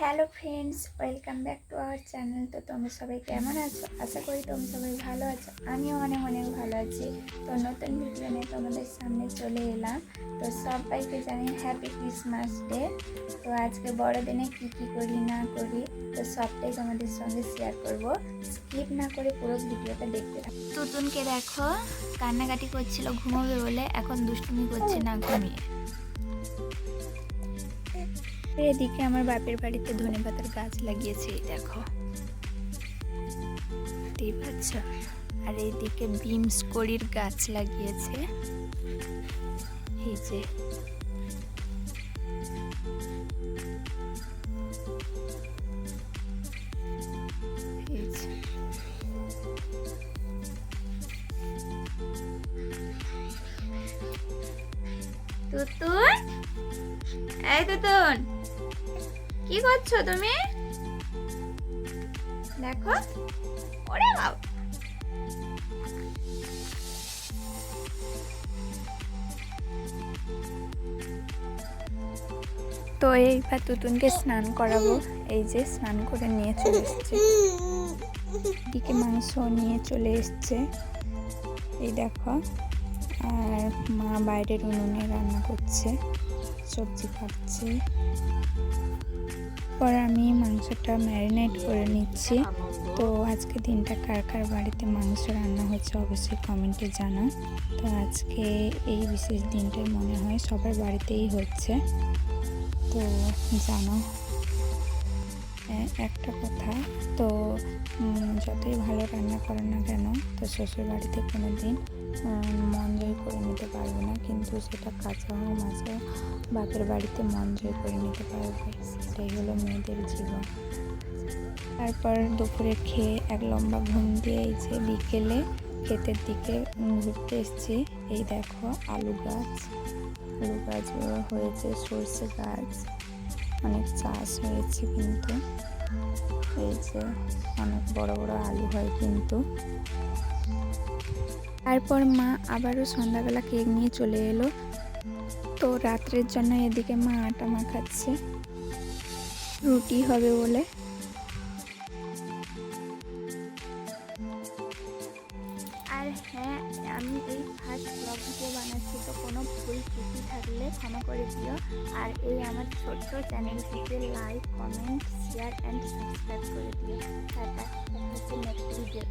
Hello friends welcome back to our channel. তো তোমরা সবাই কেমন আছো? আশা করি তোমরা সবাই ভালো আছো। আমিও অনেক অনেক ভালো আছি। তো নতুন ভিডিও নিয়ে তোমাদের সামনে চলে এলাম। তো সবাইকে জানি হ্যাপি ক্রিসমাস ডে তো আজকে বড়দিনে কী কী করি না করি তো সবটাই তোমাদের সঙ্গে শেয়ার করব। স্কিপ না করে পুরো ভিডিওটা দেখতে থাকো। তুতুনকে দেখো কান্নাকাটি করছিল ঘুমোবে বলে এখন দুষ্টুমি করছে না ঘুমিয়ে। এদিকে আমার বাপের বাড়িতে ধনে পাতার গাছ লাগিয়েছে, এই দেখো। আর এইদিকে বিমস কড়ির গাছ লাগিয়েছে। এই যে। তুতুন? এই তুতুন। কি করছ তুমি? দেখো। ওরে বাবা। তো এইবার তুতুনকে স্নান করাবো। এই যে স্নান করে নিয়ে চলে এসছে। দিকে মাংস নিয়ে চলে এসছে। এই দেখো। আর মা বাইরের উনুনে রান্না করছে, সবজি কাটছে। পর আমি মাংসটা ম্যারিনেট করে নিচ্ছি। তো আজকে দিনটা কার কার বাড়িতে মাংস রান্না হচ্ছে অবশ্যই কমেন্টে জানা তো আজকে এই বিশেষ দিনটাই মনে হয় সবার বাড়িতেই হচ্ছে। তো জানো একটা কথা। তো যতই ভালো রান্না করে না কেন, তো শ্বশুর বাড়িতে কোনো দিন মন জয় করে নিতে পারবে না। কিন্তু সেটা কাঁচা হোক মাছে বাপের বাড়িতে মন জয় করে নিতে পারবে। সেটাই হলো মেয়েদের জীবন। তারপর দুপুরে খেয়ে এক লম্বা ঘুম দিয়ে এই যে বিকেলে ক্ষেতের দিকে ঘুরতে এসেছি, এই দেখো আলু গাছ। আলু গাছ হয়েছে, সর্ষে গাছ। অনেক চাষ হয়েছে কিন্তু। এই যে অনেক বড় বড় আলু হয় কিন্তু। তারপর মা আবারও সন্ধ্যাবেলা কেক নিয়ে চলে এলো। তো রাত্রের জন্য এদিকে মা আটা মাখাচ্ছে। রুটি হবে বলে। হ্যাঁ আমি এই ফার্স্ট ব্লগ ভিডিও বানাচ্ছি, তো কোনো ভুল ত্রুটি থাকলে ক্ষমা করে দিও। আর এই আমার ছোট্ট চ্যানেলটিতে like comment share and subscribe করে দিও। Tata next video